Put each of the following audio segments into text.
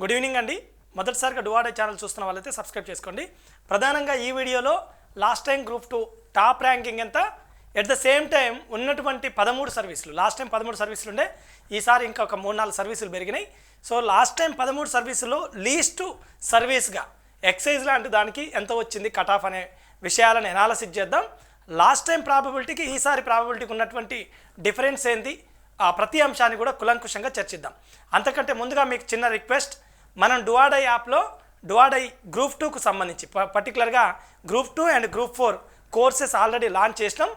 Good evening అండి. మొదటిసారిగా డువాడే channel చూస్తున్న వాళ్ళైతే సబ్స్క్రైబ్ చేసుకోండి. ప్రధానంగా ఈ వీడియోలో last time group two top ranking ఎంత? ఎట్ ద సేమ్ టైం ఉన్నటువంటి పదమూడు సర్వీసులు లాస్ట్ టైం పదమూడు సర్వీసులు ఉండే. ఈసారి ఇంకా ఒక మూడు నాలుగు సర్వీసులు పెరిగినాయి. సో లాస్ట్ టైం పదమూడు సర్వీసులు లీస్ట్ సర్వీస్గా ఎక్సైజ్ లాంటి దానికి ఎంత వచ్చింది? కట్ ఆఫ్ అనే విషయాలను ఎనాలసిస్ చేద్దాం. లాస్ట్ టైం ప్రాబబిలిటీకి ఈసారి ప్రాబబిలిటీకి ఉన్నటువంటి డిఫరెన్స్ ఏంది? ఆ ప్రతి అంశాన్ని కూడా కులంకుషంగా చర్చిద్దాం. అంతకంటే ముందుగా మీకు చిన్న రిక్వెస్ట్ మనం డువాడై యాప్లో డువాడై గ్రూప్ టూకు సంబంధించి ప- పర్టికులర్గా group two and group four courses already launch చేసినాం.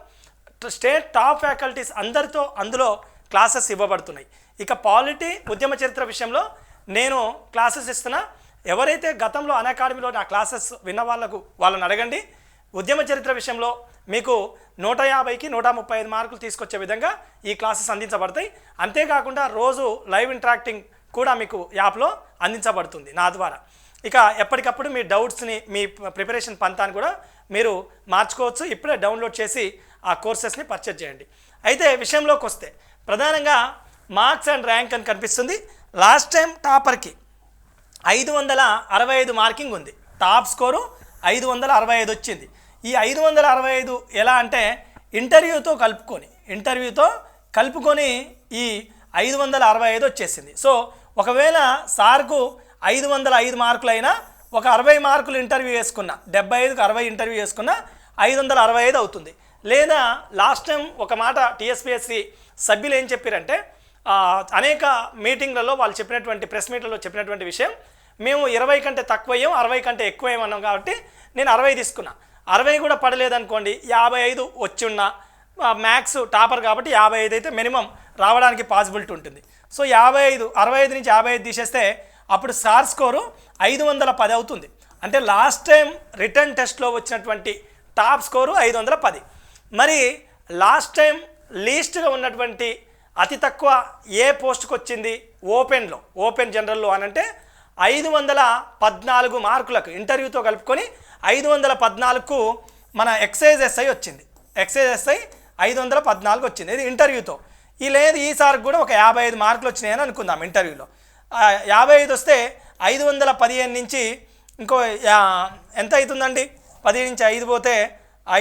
స్టేట్ టాప్ ఫ్యాకల్టీస్ అందరితో అందులో క్లాసెస్ ఇవ్వబడుతున్నాయి. ఇక పాలిటీ ఉద్యమ చరిత్ర విషయంలో నేను క్లాసెస్ ఇస్తున్నా. ఎవరైతే గతంలో అన్ అకాడమీలో నా క్లాసెస్ విన్న వాళ్ళకు వాళ్ళని అడగండి. ఉద్యమ చరిత్ర విషయంలో మీకు నూట యాభైకి నూట ముప్పై ఐదు మార్కులు తీసుకొచ్చే విధంగా ఈ క్లాసెస్ అందించబడతాయి. అంతేకాకుండా రోజు లైవ్ ఇంటరాక్టింగ్ కూడా మీకు యాప్లో అందించబడుతుంది నా ద్వారా. ఇక ఎప్పటికప్పుడు మీ డౌట్స్ని మీ ప్రిపరేషన్ పంతాన్ని కూడా మీరు మార్చుకోవచ్చు. ఇప్పుడే డౌన్లోడ్ చేసి ఆ కోర్సెస్ని పర్చేజ్ చేయండి. అయితే విషయంలోకి వస్తే ప్రధానంగా మార్క్స్ అండ్ ర్యాంక్ అని కనిపిస్తుంది. లాస్ట్ టైం టాపర్కి ఐదు వందల అరవై ఐదు మార్కింగ్ ఉంది. టాప్ స్కోరు ఐదు వందల అరవై ఐదు వచ్చింది. ఈ ఐదు వందల అరవై ఐదు ఎలా అంటే ఇంటర్వ్యూతో కలుపుకొని ఇంటర్వ్యూతో కలుపుకొని ఈ ఐదు వందల అరవై ఐదు వచ్చేసింది. సో ఒకవేళ సార్కు ఐదు వందల ఐదు మార్కులైనా ఒక అరవై మార్కులు ఇంటర్వ్యూ వేసుకున్న డెబ్బై ఐదుకు అరవై ఇంటర్వ్యూ వేసుకున్న ఐదు వందల అరవై ఐదు అవుతుంది. లేదా లాస్ట్ టైం ఒక మాట టీఎస్పిఎస్సి సభ్యులు ఏం చెప్పారంటే అనేక మీటింగ్లలో వాళ్ళు చెప్పినటువంటి ప్రెస్ మీట్లలో చెప్పినటువంటి విషయం మేము ఇరవై కంటే తక్కువ అయ్యాం అరవై కంటే ఎక్కువ అయ్యామన్నాం కాబట్టి నేను అరవై తీసుకున్నా. అరవై కూడా పడలేదనుకోండి యాభై ఐదు వచ్చి ఉన్నా మ్యాథ్స్ టాపర్ కాబట్టి యాభై ఐదు అయితే మినిమం రావడానికి పాసిబిలిటీ ఉంటుంది. సో యాభై ఐదు అరవై ఐదు నుంచి యాభై ఐదు తీసేస్తే అప్పుడు సార్ స్కోరు ఐదు వందల పది అవుతుంది. అంటే లాస్ట్ టైం రిటర్న్ టెస్ట్లో వచ్చినటువంటి టాప్ స్కోరు ఐదు వందల పది. మరి లాస్ట్ టైం లీస్ట్గా ఉన్నటువంటి అతి తక్కువ ఏ పోస్ట్కి వచ్చింది? ఓపెన్లో ఓపెన్ జనరల్లో అనంటే ఐదు వందల పద్నాలుగు మార్కులకు ఇంటర్వ్యూతో కలుపుకొని ఐదు వందల పద్నాలుగుకు మన ఎక్సైజ్ ఎస్ఐ వచ్చింది. ఎక్సైజ్ ఎస్ఐ ఐదు వందల పద్నాలుగు వచ్చింది. ఇది ఇంటర్వ్యూతో. ఈ లేదు ఈసారి కూడా ఒక యాభై ఐదు మార్కులు వచ్చినాయని అనుకుందాం ఇంటర్వ్యూలో. యాభై ఐదు వస్తే ఐదు వందల పదిహేను నుంచి ఇంకో ఎంత అవుతుందండి? పదిహేను నుంచి ఐదు పోతే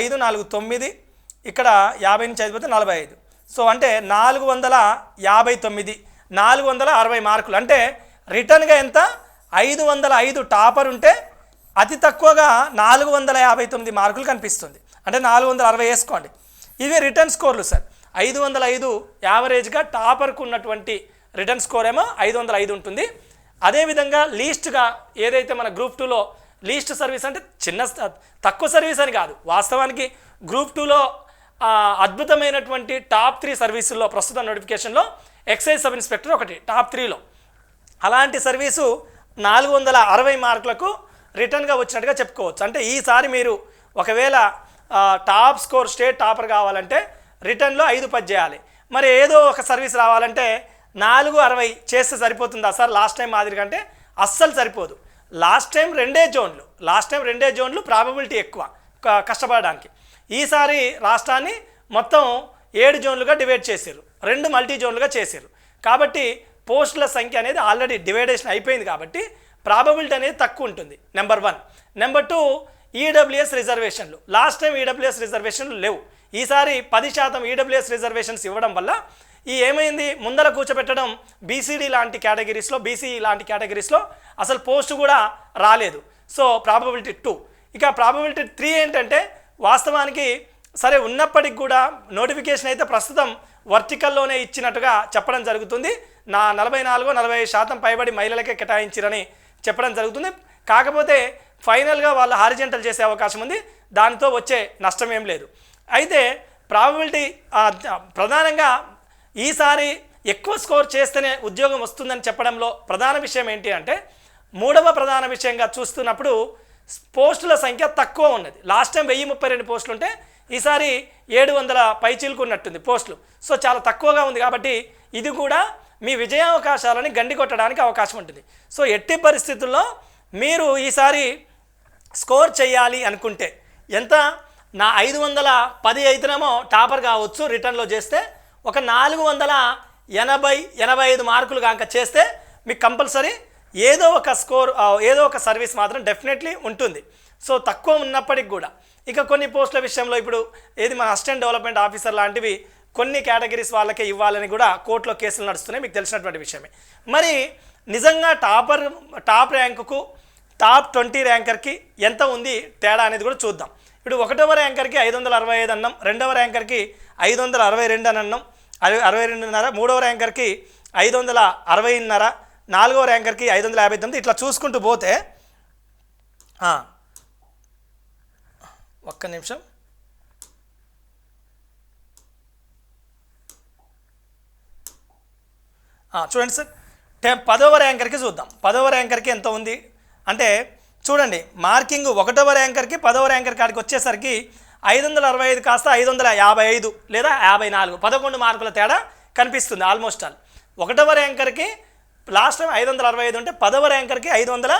ఐదు నాలుగు తొమ్మిది. ఇక్కడ యాభై నుంచి ఐదు పోతే నలభై ఐదు. సో అంటే నాలుగు వందల యాభై తొమ్మిది నాలుగు వందల అరవై మార్కులు. అంటే రిటర్న్గా ఎంత? ఐదు వందల ఐదు టాపర్ ఉంటే అతి తక్కువగా నాలుగు వందల యాభై తొమ్మిది మార్కులు కనిపిస్తుంది. అంటే నాలుగు వందల అరవై వేసుకోండి. ఇవి రిటర్న్ స్కోర్లు సార్. ఐదు వందల ఐదు యావరేజ్గా టాపర్కు ఉన్నటువంటి రిటర్న్ స్కోర్ ఏమో ఐదు వందల ఐదు ఉంటుంది. అదేవిధంగా లీస్ట్గా ఏదైతే మన గ్రూప్ టూలో లీస్ట్ సర్వీస్ అంటే చిన్న తక్కువ సర్వీస్ అని కాదు. వాస్తవానికి గ్రూప్ టూలో అద్భుతమైనటువంటి టాప్ త్రీ సర్వీసుల్లో ప్రస్తుత నోటిఫికేషన్లో ఎక్సైజ్ సబ్ ఇన్స్పెక్టర్ ఒకటి టాప్ త్రీలో. అలాంటి సర్వీసు నాలుగు వందల అరవై మార్కులకు రిటర్న్గా వచ్చినట్టుగా చెప్పుకోవచ్చు. అంటే ఈసారి మీరు ఒకవేళ టాప్ స్కోర్ స్టేట్ టాపర్ కావాలంటే రిటర్న్లో ఐదు పది చేయాలి. మరి ఏదో ఒక సర్వీస్ రావాలంటే నాలుగు అరవై చేస్తే సరిపోతుందా సార్? లాస్ట్ టైం మాదిరి కంటే అస్సలు సరిపోదు. లాస్ట్ టైం రెండే జోన్లు. లాస్ట్ టైం రెండే జోన్లు ప్రాబబిలిటీ ఎక్కువ కష్టపడడానికి. ఈసారి రాష్ట్రాన్ని మొత్తం ఏడు జోన్లుగా డివైడ్ చేశారు రెండు మల్టీ జోన్లుగా చేశారు కాబట్టి పోస్టుల సంఖ్య అనేది ఆల్రెడీ డివైడేషన్ అయిపోయింది కాబట్టి ప్రాబబిలిటీ అనేది తక్కువ ఉంటుంది number one number two EWS రిజర్వేషన్లు లాస్ట్ టైం ఈడబ్ల్యూఎస్ రిజర్వేషన్లు లేవు. ఈసారి పది శాతం ఈడబ్ల్యూఎస్ రిజర్వేషన్స్ ఇవ్వడం వల్ల ఈ ఏమైంది? ముందర కూర్చోబెట్టడం బీసీడీ లాంటి కేటగిరీస్లో బీసీ లాంటి కేటగిరీస్లో అసలు పోస్ట్ కూడా రాలేదు. సో ప్రాబబిలిటీ టూ ఇక ప్రాబబిలిటీ త్రీ ఏంటంటే వాస్తవానికి సరే ఉన్నప్పటికి కూడా నోటిఫికేషన్ అయితే ప్రస్తుతం వర్టికల్లోనే ఇచ్చినట్టుగా చెప్పడం జరుగుతుంది. నా నలభై నాలుగు నలభై ఐదు శాతం పైబడి మహిళలకే కేటాయించిరని చెప్పడం జరుగుతుంది. కాకపోతే ఫైనల్గా వాళ్ళు హారిజెంటల్ చేసే అవకాశం ఉంది. దానితో వచ్చే నష్టం ఏం లేదు. అయితే ప్రాబబిలిటీ ప్రధానంగా ఈసారి ఎక్కువ స్కోర్ చేస్తేనే ఉద్యోగం వస్తుందని చెప్పడంలో ప్రధాన విషయం ఏంటి అంటే మూడవ ప్రధాన విషయంగా చూస్తున్నప్పుడు పోస్టుల సంఖ్య తక్కువ ఉన్నది. లాస్ట్ టైం వెయ్యి ముప్పై రెండు పోస్టులు ఉంటే ఈసారి ఏడు వందల పైచీలుకున్నట్టుంది పోస్టులు. సో చాలా తక్కువగా ఉంది కాబట్టి ఇది కూడా మీ విజయావకాశాలని గండి కొట్టడానికి అవకాశం ఉంటుంది. సో ఎట్టి పరిస్థితుల్లో మీరు ఈసారి స్కోర్ చేయాలి అనుకుంటే ఎంత? నా ఐదు వందల పది అయితేనేమో టాపర్ కావచ్చు రిటర్న్లో చేస్తే ఒక నాలుగు వందల ఎనభై ఎనభై ఐదు మార్కులు కాక చేస్తే మీకు కంపల్సరీ ఏదో ఒక స్కోర్ ఏదో ఒక సర్వీస్ మాత్రం డెఫినెట్లీ ఉంటుంది. సో తక్కువ ఉన్నప్పటికి కూడా. ఇక కొన్ని పోస్టుల విషయంలో ఇప్పుడు ఏది మన అసిస్టెంట్ డెవలప్మెంట్ ఆఫీసర్ లాంటివి కొన్ని కేటగిరీస్ వాళ్ళకే ఇవ్వాలని కూడా కోర్టులో కేసులు నడుస్తున్నాయి. మీకు తెలిసినటువంటి విషయమే. మరి నిజంగా టాపర్ టాప్ ర్యాంకుకు టాప్ ట్వంటీ ర్యాంకర్కి ఎంత ఉంది తేడా అనేది కూడా చూద్దాం. ఇప్పుడు ఒకటవ ర్యాంకర్కి ఐదు వందల అరవై ఐదు అన్నాం రెండవ ర్యాంకర్కి ఐదు వందల అరవై రెండు అని అన్నాం అరవై అరవై రెండున్నర మూడవ ర్యాంకర్కి ఐదు వందల అరవైన్నర నాలుగవ ర్యాంకర్కి ఐదు వందల యాభై తొమ్మిది ఇట్లా చూసుకుంటూ పోతే ఒక్క నిమిషం. చూడండి సార్. టె పదవ ర్యాంకర్కి చూద్దాం. పదవ ర్యాంకర్కి ఎంత ఉంది? అంటే చూడండి మార్కింగ్ ఒకటవ ర్యాంకర్కి పదవ ర్యాంకర్ కాడికి వచ్చేసరికి ఐదు వందల అరవై ఐదు కాస్త ఐదు వందల యాభై ఐదు లేదా యాభై నాలుగు. పదకొండు మార్కుల తేడా కనిపిస్తుంది ఆల్మోస్ట్ ఆల్. ఒకటవ ర్యాంకర్కి లాస్ట్ టైం ఐదు వందల అరవై ఐదు ఉంటే పదవ ర్యాంకర్కి ఐదు వందల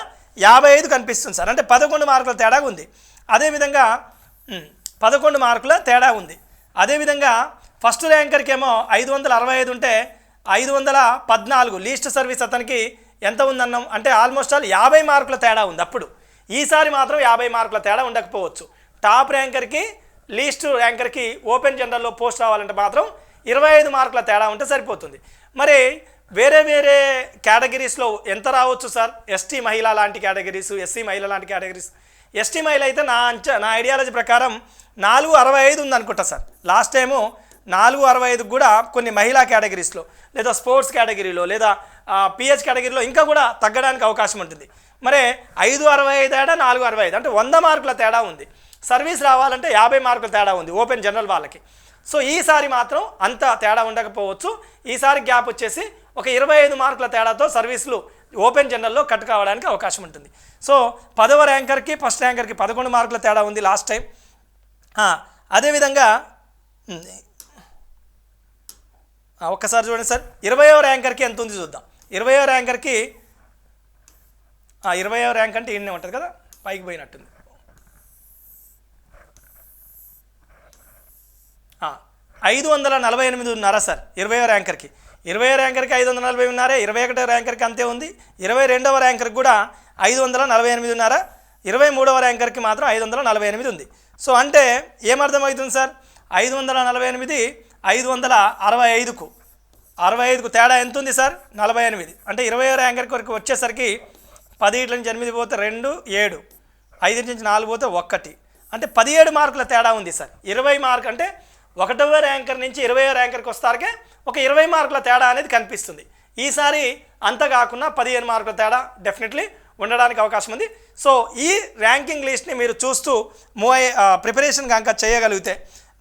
యాభై ఐదు కనిపిస్తుంది సార్. అంటే పదకొండు మార్కుల తేడా ఉంది. అదేవిధంగా పదకొండు మార్కుల తేడా ఉంది. అదేవిధంగా ఫస్ట్ ర్యాంకర్కి ఏమో ఐదు వందల అరవై ఐదు ఉంటే ఐదు వందల పద్నాలుగు లీస్ట్ సర్వీస్ అతనికి ఎంత ఉందన్నాం అంటే ఆల్మోస్ట్ ఆల్ యాభై మార్కుల తేడా ఉంది అప్పుడు. ఈసారి మాత్రం యాభై మార్కుల తేడా ఉండకపోవచ్చు. టాప్ ర్యాంకర్కి లీస్ట్ ర్యాంకర్కి ఓపెన్ జనరల్లో పోస్ట్ రావాలంటే మాత్రం ఇరవై ఐదు మార్కుల తేడా ఉంటే సరిపోతుంది. మరి వేరే వేరే కేటగిరీస్లో ఎంత రావచ్చు సార్? ఎస్టీ మహిళ లాంటి కేటగిరీస్ ఎస్సీ మహిళ లాంటి కేటగిరీస్. ఎస్టీ మహిళ అయితే నా అంచ నా ఐడియాలజీ ప్రకారం నాలుగు అరవై ఐదు ఉందనుకుంటా సార్. లాస్ట్ టైము నాలుగు అరవై ఐదుకు కూడా కొన్ని మహిళా కేటగిరీస్లో లేదా స్పోర్ట్స్ కేటగిరీలో లేదా పిహెచ్ కేటగిరీలో ఇంకా కూడా తగ్గడానికి అవకాశం ఉంటుంది. మరి ఐదు అరవై ఐదు తేడా నాలుగు అరవై ఐదు? అంటే వంద మార్కుల తేడా ఉంది. సర్వీస్ రావాలంటే యాభై మార్కుల తేడా ఉంది ఓపెన్ జనరల్ వాళ్ళకి. సో ఈసారి మాత్రం అంత తేడా ఉండకపోవచ్చు. ఈసారి గ్యాప్ వచ్చేసి ఒక ఇరవై ఐదు మార్కుల తేడాతో సర్వీసులు ఓపెన్ జనరల్లో కట్ కావడానికి అవకాశం ఉంటుంది. సో పదవ ర్యాంకర్కి ఫస్ట్ ర్యాంకర్కి పదకొండు మార్కుల తేడా ఉంది లాస్ట్ టైం. అదేవిధంగా ఒక్కసారి చూడండి సార్. ఇరవయో ర్యాంకర్కి ఎంత ఉంది చూద్దాం. ఇరవయో ర్యాంకర్కి ఇరవయో ర్యాంక్ అంటే ఈయనే ఉంటుంది కదా? పైకి పోయినట్టుంది. ఐదు వందల నలభై ఎనిమిది ఉన్నారా సార్ ఇరవయో ర్యాంకర్కి. ఇరవై ర్యాంకర్కి ఐదు వందల నలభై ఉన్నారే ఇరవై ఒకటో ర్యాంకర్కి అంతే ఉంది. ఇరవై రెండవ ర్యాంకర్కి కూడా ఐదు వందల నలభై ఎనిమిది ఉన్నారా ఇరవై మూడవ ర్యాంకర్కి మాత్రం ఐదు వందల నలభై ఎనిమిది ఉంది. సో అంటే ఏమర్థమవుతుంది సార్? ఐదు వందల నలభై ఎనిమిది ఐదు వందల అరవై ఐదుకు. అరవై ఐదుకు తేడా ఎంత ఉంది సార్? నలభై ఎనిమిది. అంటే ఇరవై ర్యాంకర్ వరకు వచ్చేసరికి పది ఇట్ల నుంచి ఎనిమిది పోతే రెండు ఏడు. ఐదు నుంచి నాలుగు పోతే ఒక్కటి. అంటే పదిహేడు మార్కుల తేడా ఉంది సార్. ఇరవై మార్క్ అంటే ఒకటవ ర్యాంకర్ నుంచి ఇరవై ర్యాంకర్కి వస్తారకే ఒక ఇరవై మార్కుల తేడా అనేది కనిపిస్తుంది. ఈసారి అంత కాకుండా పదిహేను మార్కుల తేడా డెఫినెట్లీ ఉండడానికి అవకాశం ఉంది. సో ఈ ర్యాంకింగ్ లిస్ట్ని మీరు చూస్తూ మూవ్ ప్రిపరేషన్ కనుక చేయగలిగితే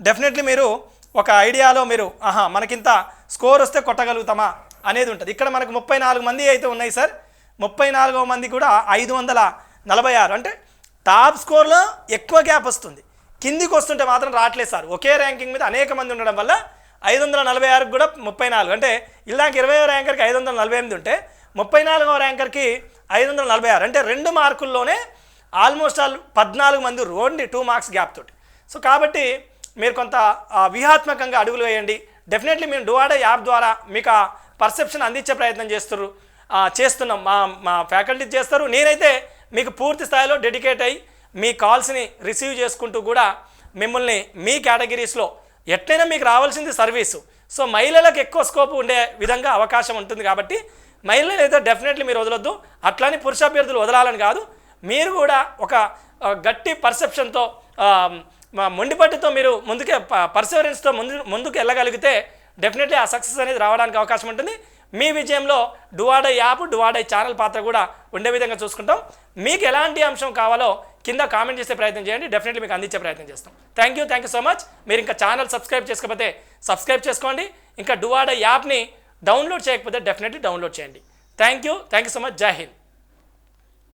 డెఫినెట్లీ మీరు ఒక ఐడియాలో మీరు ఆహా మనకింత స్కోర్ వస్తే కొట్టగలుగుతామా? అనేది ఉంటుంది. ఇక్కడ మనకు ముప్పై నాలుగు మంది అయితే ఉన్నాయి సార్. ముప్పై నాలుగవ మంది కూడా ఐదు వందల నలభై ఆరు. అంటే టాప్ స్కోర్లో ఎక్కువ గ్యాప్ వస్తుంది. కిందికి వస్తుంటే మాత్రం రావట్లేదు సార్. ఒకే ర్యాంకింగ్ మీద అనేక మంది ఉండడం వల్ల ఐదు వందల నలభై ఆరుకు కూడా ముప్పై నాలుగు. అంటే ఇలాంటి ఇరవై ర్యాంకర్కి ఐదు వందల నలభై ఎనిమిది ఉంటే ముప్పై నాలుగవ ర్యాంకర్కి ఐదు వందల నలభై ఆరు. అంటే రెండు మార్కుల్లోనే ఆల్మోస్ట్ ఆల్ పద్నాలుగు మంది ఓన్లీ టూ మార్క్స్ గ్యాప్ తోటి. సో కాబట్టి మీరు కొంత వ్యూహాత్మకంగా అడుగులు వేయండి. డెఫినెట్లీ మేము డువాడే యాప్ ద్వారా మీకు ఆ పర్సెప్షన్ అందించే ప్రయత్నం చేస్తున్నారు చేస్తున్నాం. మా మా ఫ్యాకల్టీ చేస్తారు. నేనైతే మీకు పూర్తి స్థాయిలో డెడికేట్ అయ్యి మీ కాల్స్ని రిసీవ్ చేసుకుంటూ కూడా మిమ్మల్ని మీ కేటగిరీస్లో ఎట్లయినా మీకు రావాల్సింది సర్వీసు సో మహిళలకు ఎక్కువ స్కోప్ ఉండే విధంగా అవకాశం ఉంటుంది కాబట్టి మహిళలు అయితే డెఫినెట్లీ మీరు వదలొద్దు. అట్లానే పురుష అభ్యర్థులు వదలాలని కాదు. మీరు కూడా ఒక గట్టి పర్సెప్షన్తో మొండిపట్టుతో మీరు ముందుకే పర్సవరెన్స్తో ముందు ముందుకు వెళ్ళగలిగితే డెఫినెట్లీ ఆ సక్సెస్ అనేది రావడానికి అవకాశం ఉంటుంది. మీ విజయంలో డువాడై యాప్ డువాడై ఛానల్ పాత్ర కూడా ఉండే విధంగా చూసుకుంటాం. మీకు ఎలాంటి అంశం కావాలో కింద కామెంట్ చేసే ప్రయత్నం చేయండి. డెఫినెట్లీ మీకు అందించే ప్రయత్నం చేస్తాం. Thank you thank you so much మీరు ఇంకా ఛానల్ సబ్స్క్రైబ్ చేసుకోకపోతే సబ్స్క్రైబ్ చేసుకోండి. ఇంకా డువాడై యాప్ని డౌన్లోడ్ చేయకపోతే డెఫినెట్లీ డౌన్లోడ్ చేయండి. Thank you thank you so much Jai Hind